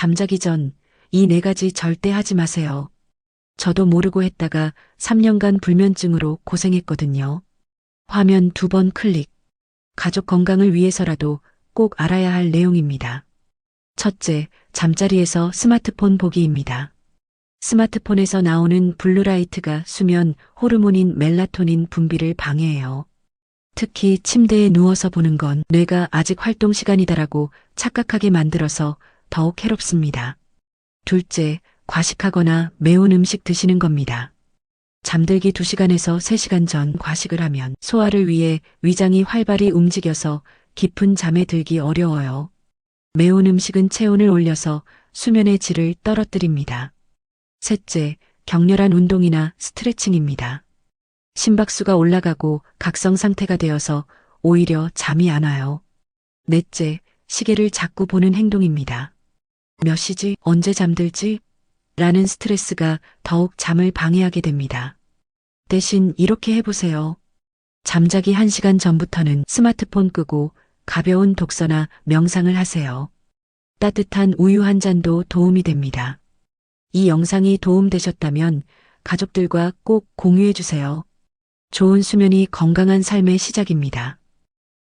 잠자기 전 이 네 가지 절대 하지 마세요. 저도 모르고 했다가 3년간 불면증으로 고생했거든요. 화면 두 번 클릭. 가족 건강을 위해서라도 꼭 알아야 할 내용입니다. 첫째, 잠자리에서 스마트폰 보기입니다. 스마트폰에서 나오는 블루라이트가 수면 호르몬인 멜라토닌 분비를 방해해요. 특히 침대에 누워서 보는 건 뇌가 아직 활동 시간이다라고 착각하게 만들어서 더욱 해롭습니다. 둘째, 과식하거나 매운 음식 드시는 겁니다. 잠들기 2시간에서 3시간 전 과식을 하면 소화를 위해 위장이 활발히 움직여서 깊은 잠에 들기 어려워요. 매운 음식은 체온을 올려서 수면의 질을 떨어뜨립니다. 셋째, 격렬한 운동이나 스트레칭입니다. 심박수가 올라가고 각성 상태가 되어서 오히려 잠이 안 와요. 넷째, 시계를 자꾸 보는 행동입니다. 몇 시지? 언제 잠들지? 라는 스트레스가 더욱 잠을 방해하게 됩니다. 대신 이렇게 해보세요. 잠자기 1시간 전부터는 스마트폰 끄고 가벼운 독서나 명상을 하세요. 따뜻한 우유 한 잔도 도움이 됩니다. 이 영상이 도움되셨다면 가족들과 꼭 공유해 주세요. 좋은 수면이 건강한 삶의 시작입니다.